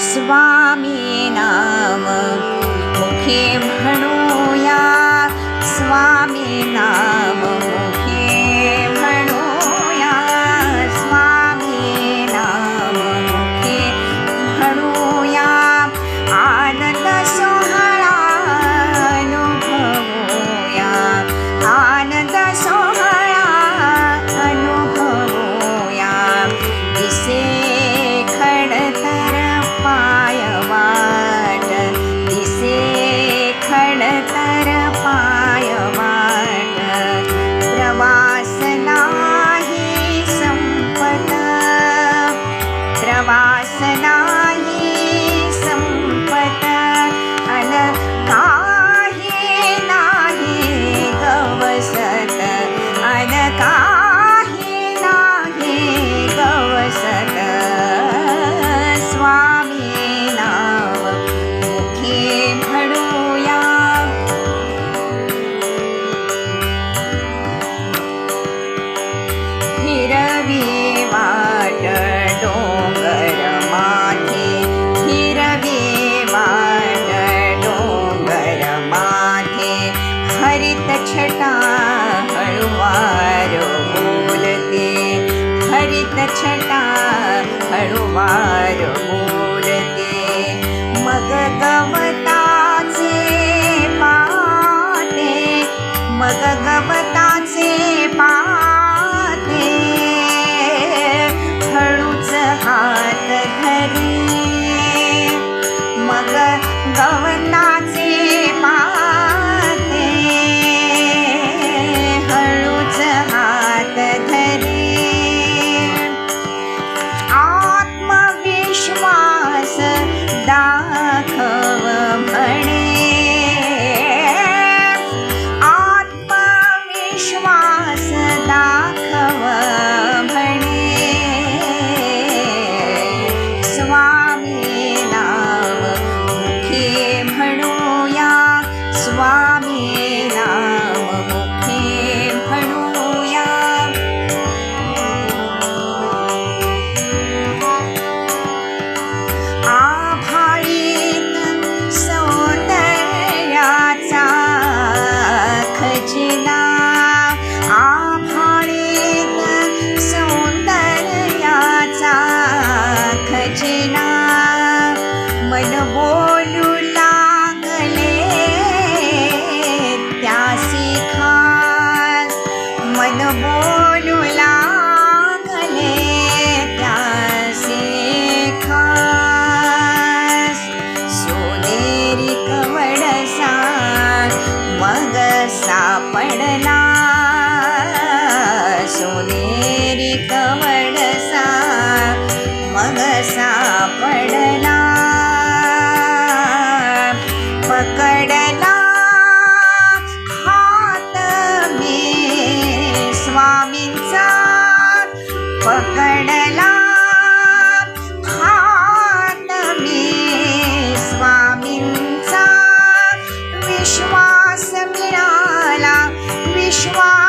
स्वामी नाम मुखे म्हणूया स्वामी नाम वासना छटा हळूवार बोलते मग गवताचे पाते मग गवताचे पाते. हळूच हात धरी मग गवताचे Swami. बोलू लागले त्यासे खास. सोनेरी कवडसा मग सापडला. सोनेरी कवडसा मग सा पकडला हात मी स्वामींचा विश्वास मिळाला. विश्वास